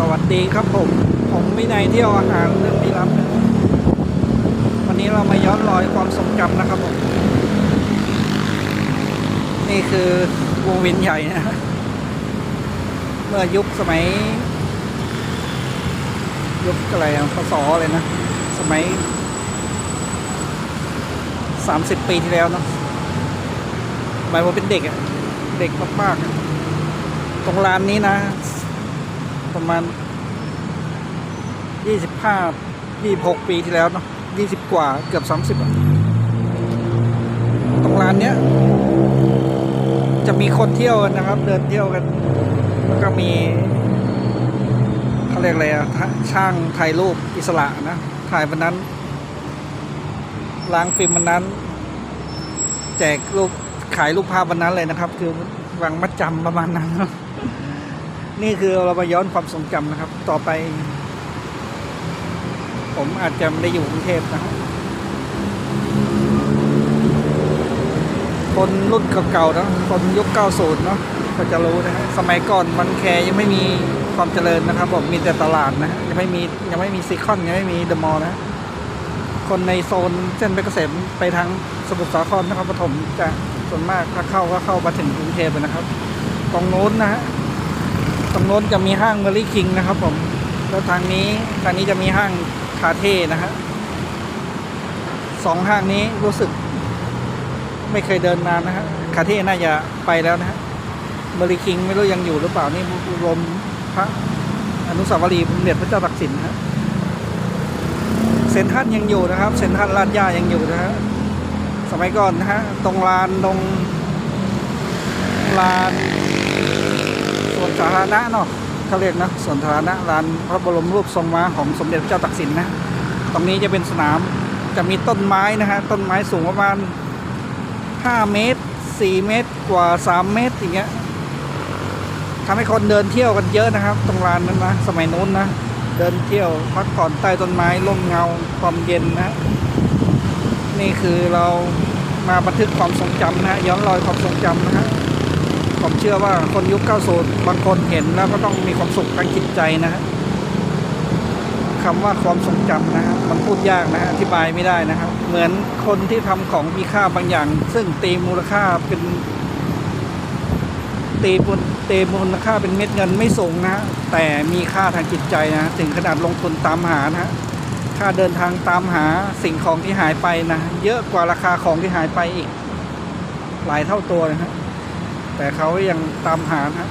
สวัสดีครับผมผมวินัยเที่ยวอาหารเรื่องพิรับนะวันนี้เรามาย้อนรอยความทรงจำนะครับผม นี่คือวงเวินใหญ่นะ เมื่อยุคสมัย ยุคอะไรอะพศเลยนะ สมัยสามสิบปีที่แล้วเนาะหมายว่าเป็นเด็กอะเด็กมากๆ ตรงลานนี้นะ ประมาณยี่สิบห้ายี่หกปีที่แล้วเนาะยี่สิบกว่าเกือบสามสิบตรงลานเนี้ย จะมีคนเที่ยวกันนะครับ เดินเที่ยวกัน แล้วก็มีเขาเรียกอะไรอะช่างถ่ายรูปอิสระนะ ถ่ายวันนั้น ล้างฟิล์มวันนั้น แจกรูปขายรูปภาพวันนั้นเลยนะครับ คือวางมัดจำประมาณนั้น นี่คือเรามาย้อนความทรงจำนะครับ ต่อไป ผมอาจจะไม่ได้อยู่กรุงเทพนะครับ คนรุ่นเก่าๆเนะคนยุค 90 เนาะก็จะรู้นะฮะสมัยก่อนบางแคยังไม่มีความเจริญนะครับผมมีแต่ตลาดนะยังไม่มียังไม่มีซีคอนยังไม่มีเดอะมอลล์นะ คนในโซนเส้นเพชรเกษมไปทางสมุทรสาครนครปฐมจะส่วนมากถ้าเข้าก็เข้ามาถึงกรุงเทพนะครับ ตรงโน้นนะฮะ ตรงโน้นจะมีห้างเมอรี่คิงนะครับผม แล้วทางนี้ทางนี้จะมีห้างคาเท่นะฮะสองห้างนี้รู้สึก ไม่เคยเดินนานนะฮะคาเท่น่าจะไปแล้วนะฮะเมอรี่คิงไม่รู้ยังอยู่หรือเปล่านี่รวมพระอนุสาวรีย์เด็จพระเจ้าตากสินนะฮะเซ็นทรัลยังอยู่นะครับ เซ็นทรัลลาดย่ายังอยู่นะฮะสมัยก่อนนะฮะตรงลานตรงลาน สาธารณะเนาะเขาเรียกนะสวนสาธารณะลานพระบรมรูปทรงม้าของสมเด็จเจ้าตากสินนะ ตรงนี้จะเป็นสนามจะมีต้นไม้นะฮะต้นไม้สูงประมาณ 5 เมตร 4 เมตรกว่า 3 เมตรอย่างเงี้ยทำให้คนเดินเที่ยวกันเยอะนะครับ ตรงลานนั้นนะสมัยนู้นนะเดินเที่ยวพักผ่อนใต้ต้นไม้ร่มเงาความเย็นนะ นี่คือเรามาบันทึกความทรงจำนะฮะย้อนรอยความทรงจำนะฮะ ผมเชื่อว่าคนยุค90บางคนเห็นแล้วก็ต้องมีความสุขทางจิตใจนะฮะคำว่าความทรงจำนะฮะมันพูดยากนะฮะอธิบายไม่ได้นะครับ เหมือนคนที่ทำของมีค่าบางอย่าง ซึ่งตีมูลค่าเป็นตีมูลตีมูลค่าเป็นเม็ดเงินไม่สูงนะฮะแต่มีค่าทางจิตใจนะถึงขนาดลงทุนตามหานะฮะค่าเดินทางตามหาสิ่งของที่หายไปนะ เยอะกว่าราคาของที่หายไปอีก หลายเท่าตัวนะฮะ แต่เขายังตามหานะ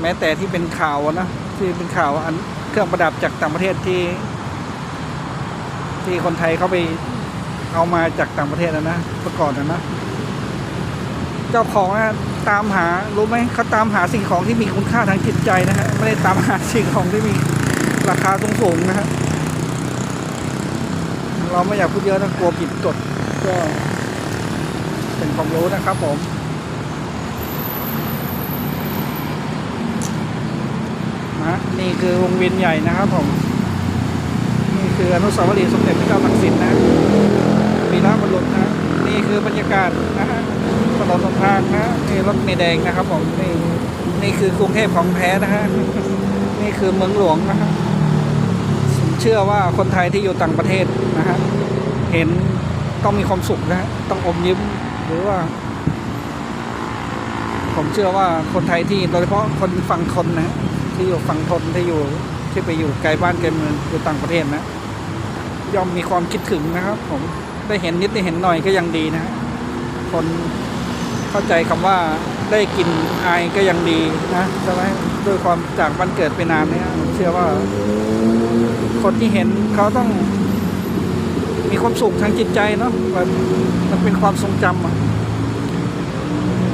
แม้แต่ที่เป็นข่าวนะที่เป็นข่าวอันเครื่องประดับจากต่างประเทศที่ ที่คนไทยเขาไปเอามาจากต่างประเทศนะนะเมื่อก่อนนะนะเจ้าของนะตามหารู้ไหมเขาตามหาสิ่งของที่มีคุณค่าทางจิตใจนะฮะไม่ได้ตามหาสิ่งของที่มีราคาสูงๆนะฮะเราไม่อยากพูดเยอะนะกลัวผิดกฎก็เป็นความรู้นะครับผม นะนี่คือวงเวียนใหญ่นะครับผมนี่คืออนุสาวรีย์สมเด็จพระเจ้าตากสินนะวีระบรรลุนะนี่คือบรรยากาศนะฮะถนนหนทางนะนี่รถเมล์แดงนะครับผมนี่นี่คือกรุงเทพของแท้นะฮะนี่คือเมืองหลวงนะฮะผมเชื่อว่าคนไทยที่อยู่ต่างประเทศนะฮะเห็นต้องมีความสุขนะฮะต้องอมยิ้มหรือว่า ผมเชื่อว่าคนไทยที่โดยเฉพาะคนฝั่งทนนะ ที่อยู่ฝั่งทนที่อยู่ที่ไปอยู่ไกลบ้านไกลเมืองอยู่ต่างประเทศนะย่อมมีความคิดถึงนะครับ ผมได้เห็นนิดได้เห็นหน่อยก็ยังดีนะ คนเข้าใจคำว่าได้กินอายก็ยังดีนะใช่ไหมด้วยความจากวันเกิดไปนานเนี่ยผมเชื่อว่า คนที่เห็นเขาต้องมีความสุขทางจิตใจเนาะแบบมันเป็นความทรงจำอะ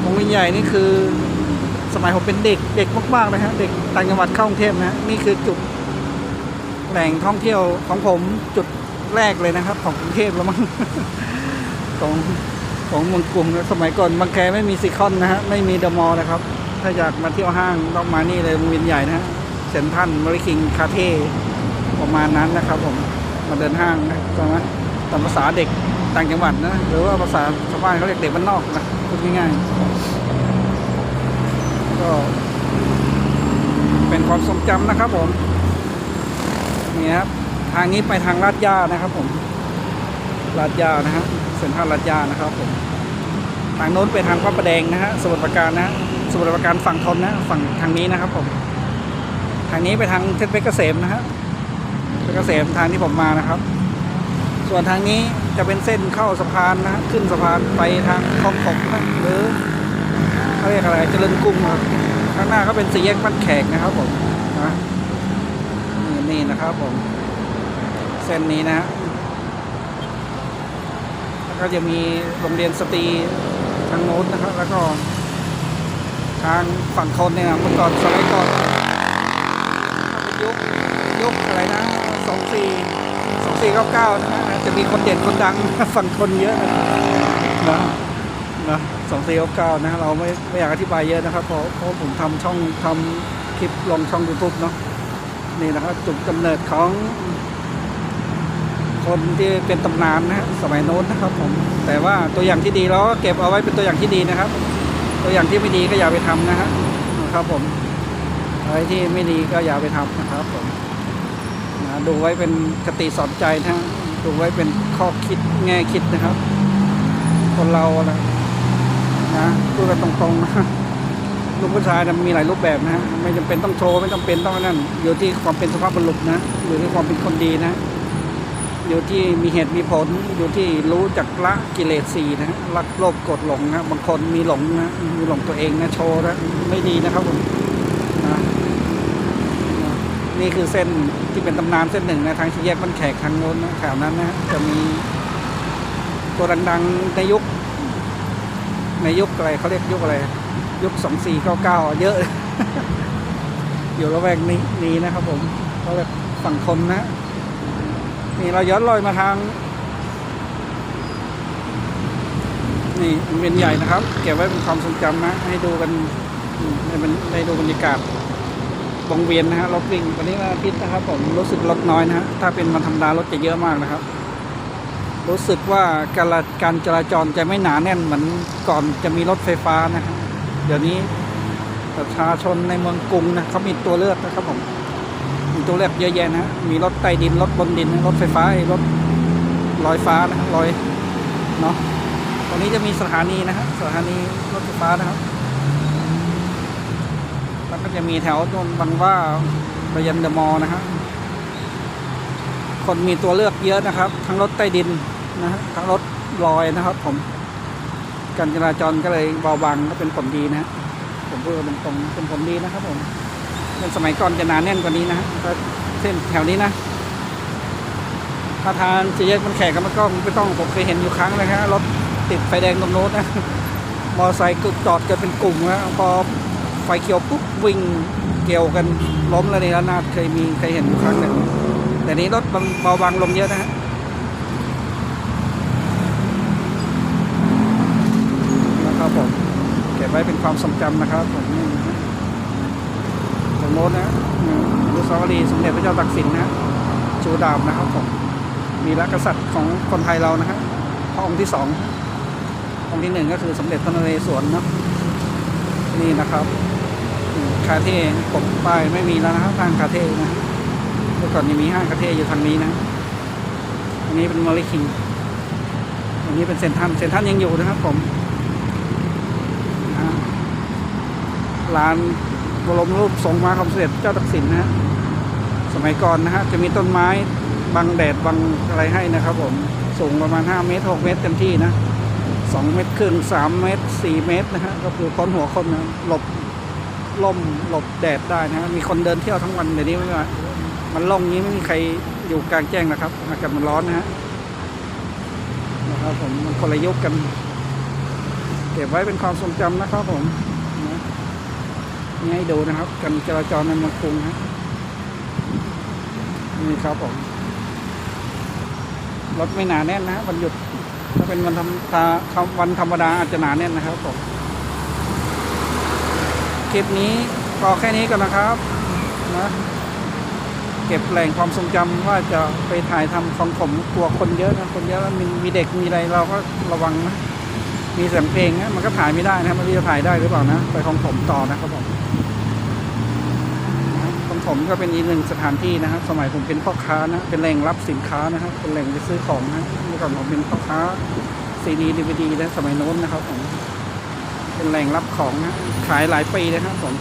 วงวียนใหญ่นี่คือ สมัยผมเป็นเด็กเด็กมากๆเลยฮะเด็กต่างจังหวัดเข้ากรุงเทพนะฮะนี่คือจุดแหล่งท่องเที่ยวของผมจุดแรกเลยนะครับ ของกรุงเทพแล้วมั้งของของเมืองกรุงนะสมัยก่อนบางแคไม่มีซิคอนนะฮะไม่มีเดอะมอลล์นะครับ ถ้าอยากมาเที่ยวห้างต้องมานี่เลยวงเวียนใหญ่นะฮะเซนทัลมาริคิงคาเท่ประมาณนั้นนะครับ ผมมาเดินห้างนะใช่ไหมตามภาษาเด็กต่างจังหวัดนะ หรือว่าภาษาชาวบ้านเขาเรียกเด็กบ้านนอกนะพูดง่ายๆ ก็เป็นความทรงจำนะครับผมนี่ครับทางนี้ไปทางลาดย่านะครับผมลาดย่านะฮะเซ็นทรัลาดย่านะครับผมทางโน้นไปทางพระประแดงนะฮะสมุทรปราการนะฮะสมุทรปราการฝั่งทนนะฝั่งทางนี้นะครับผมทางนี้ไปทางเพชรเกษมนะฮะเพชรเกษมทางที่ผมมานะครับ ส่วนทางนี้จะเป็นเส้นเข้าสะพานนะขึ้นสะพานไปทางคลองถมนะหรือ เขาเรียกอะไรเจริญกรุงครับข้างหน้าก็เป็นสี่แยกบ้านแขกนะครับผมนะนี่นะครับผม เส้นนี้นะฮะแล้วก็จะมีโรงเรียนสตรีทางโน้นนะครับ แล้วก็ทางฝั่งคนเนี่ยเมื่อก่อนสมัยก่อนถ้าเป็นยุคยุคอะไรนะสองสี่สองสี่เก้าเก้านะฮะจะมีคนเด่นคนดังฝั่งคนเยอะนะ นะสองสี่เก้าเก้านะเราไม่ไม่อยากอธิบายเยอะนะครับเพราะเพราะผมทำช่องทำคลิปลงช่องยูทูบเนาะนี่นะครับจุดกำเนิดของ คนที่เป็นตำนานนะฮะสมัยโน้นนะครับผมแต่ว่าตัวอย่างที่ดีเราก็เก็บเอาไว้เป็นตัวอย่างที่ดีนะครับ ตัวอย่างที่ไม่ดีก็อย่าไปทำนะฮะนะครับผมอะไรที่ไม่ดีก็อย่าไปทำนะครับผมนะดูไว้เป็นคติสอนใจนะฮะดูไว้เป็นข้อคิดแง่คิดนะครับ คนเรานะ นะพูดกันตรงๆนะลูกผู้ชายนะมีหลายรูปแบบนะไม่จำเป็นต้องโชว์ไม่จำเป็นต้องนั่นอยู่ที่ความเป็นสุภาพบุรุษนะอยู่ที่ความเป็นคนดีนะอยู่ที่มีเหตุมีผลอยู่ที่รู้จักละกิเลสสีนะรักโลภกดหลงนะบางคนมีหลงนะมีหลงตัวเองนะโชว์นะไม่ดีนะครับผมนะนะนี่คือเส้นที่เป็นตำนานเส้นหนึ่งนะทางชี้แยกบ้านแขกทางโน้นนะแถวนั้นนะจะมีตัวดังๆในยุค ในยุคอะไรเขาเรียกยุคอะไร ยุคสองสี่เก้าเก้าเยอะ อยู่ระแวกนี้นี้นะครับผมเขาเรียกฝั่งคนนะนี่เราย้อนรอยมาทาง นี่เรียนใหญ่นะครับ เก็บไว้เป็นความทรงจำนะ ให้ดูกันให้มันได้ดูบรรยากาศวงเวียนนะฮะรถวิ่งวันนี้วันอาทิตย์นะครับ ผมรู้สึกรถน้อยนะฮะถ้าเป็นวันธรรมดารถจะเยอะมากนะครับ รู้สึกว่าการการจราจรจะไม่หนาแน่นเหมือนก่อนจะมีรถไฟฟ้านะครับเดี๋ยวนี้ประชาชนในเมืองกรุงนะเขามีตัวเลือกนะครับผมมีตัวเลือกเยอะแยะนะฮะมีรถใต้ดินรถบนดินรถไฟฟ้ารถลอยฟ้านะลอยเนาะตรงนี้จะมีสถานีนะฮะสถานีรถไฟฟ้านะครับแล้วก็จะมีแถวตรงบางว่าไปยันเดมอลล์นะฮะคนมีตัวเลือกเยอะนะครับ ทั้งรถใต้ดิน นะฮะทั้งรถลอยนะครับ ผม การจราจรก็เลยเบาบางก็เป็นผลดีนะฮะผมพูดกันตรงๆเป็นผลดีนะครับ ผมเป็นสมัยก่อนจะหนาแน่นกว่านี้นะฮะเส้นแถวนี้นะถ้าทางสี่แยกมันแขกกันมันก็ไม่ต้องผมเคยเห็นอยู่ครั้งเลยฮะรถติดไฟแดงตรงโน้นนะมอเตอร์ไซค์กึกจอดกันเป็นกลุ่มนะพอไฟเขียวปุ๊บวิ่งเกี่ยวกันล้มแล้วนี่แล้วนาดเคยมีเคยเห็นอยู่ครั้งหนึ่งแต่นี้รถเบาบางลงเยอะนะฮะนะครับผมเก็บ ไว้เป็นความทรงจำนะครับผมนี่นะตรงโน้นนะอืมอนุสาวรีย์สมเด็จพระเจ้าตากสินนะฮะชูดาบนะครับผมมีรักษัตริย์ของคนไทยเรานะฮะพระองค์ที่สององค์ที่หนึ่งก็คือสมเด็จพระนเรศวรเนาะนี่นะครับคาเท่ปกป้ายไม่มีแล้วนะครับทางคาเท่นะเมื่อก่อนยังมีห้างคาเท่อยู่ทางนี้นะอันนี้เป็นมอลลิคิงอันนี้เป็นเซนทันเซนทันยังอยู่นะครับผมนะฮะ ร้านบรมรูปทรงมาคำเสด็จเจ้าตักสินนะฮะสมัยก่อนนะฮะจะมีต้นไม้บังแดดบังอะไรให้นะครับผมสูงประมาณ 5 เมตร 6 เมตรเต็มที่นะ2เมตรครึ่ง3เมตร 4 เมตรนะฮะก็คือพ้นหัวคนนะหลบล่มหลบแดดได้นะฮะมีคนเดินเที่ยวทั้งวันเดี๋ยวนี้ไม่ว่ามันล่องนี้ไม่มีใครอยู่กลางแจ้งนะครับอากาศมันร้อนนะฮะนะครับผมมันคนละยุคกัน เก็บไว้เป็นความทรงจำนะครับผม นี่ให้ดูนะครับการจราจรในเมืองกรุงฮะนี่ครับผมรถไม่หนาแน่นนะวันหยุดถ้าเป็นวันธรรมดาวันธรรมดาอาจจะหนาแน่นนะครับผมคลิปนี้พอแค่นี้ก่อนนะครับนะเก็บแหล่งความทรงจำว่าจะไปถ่ายทำของผมกลัวคนเยอะนะคนเยอะแล้วมีมีเด็กมีอะไรเราก็ระวังนะมีเสียงเพลงนะมันก็ถ่ายไม่ได้นะม่รู้จะถ่ายได้หรือเปล่านะ ไปของผมต่อนะครับผม ผมก็เป็นอีกหนึ่งสถานที่นะครับสมัยผมเป็นพ่อค้านะเป็นแหล่งรับสินค้านะครับเป็นแหล่งไปซื้อของนะเมื่อก่อนผมเป็นพ่อค้าซีดีดีวดีนะสมัยโน้นนะครับผมเป็นแหล่งรับของนะขายหลายปีนะครับผม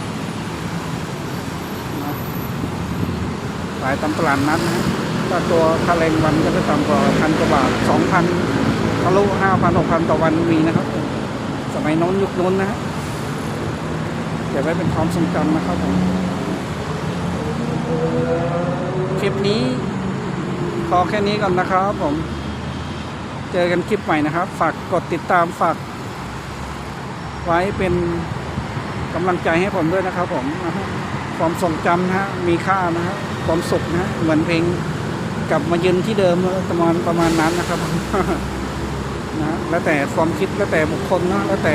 ขายตามตลาดนัดนะฮะก็ตัวค่าแรงวันก็จะต่ำกว่าพันกว่าบาทสองพันทะลุห้าพันหกพันต่อวันมีนะครับ สมัยโน้นยุคโน้นนะฮะเก็บไว้เป็นความทรงจำนะครับผม คลิปนี้พอแค่นี้ก่อนนะครับผม เจอกันคลิปใหม่นะครับ ฝากกดติดตามฝาก ไว้เป็นกำลังใจให้ผมด้วยนะครับ ผมความทรงจำนะฮะมีค่านะฮะความสุขนะเหมือนเพลงกลับมายืนที่เดิมประมาณประมาณนั้นนะครับนะฮะแล้วแต่ความคิดแล้วแต่บุคคลนะแล้วแต่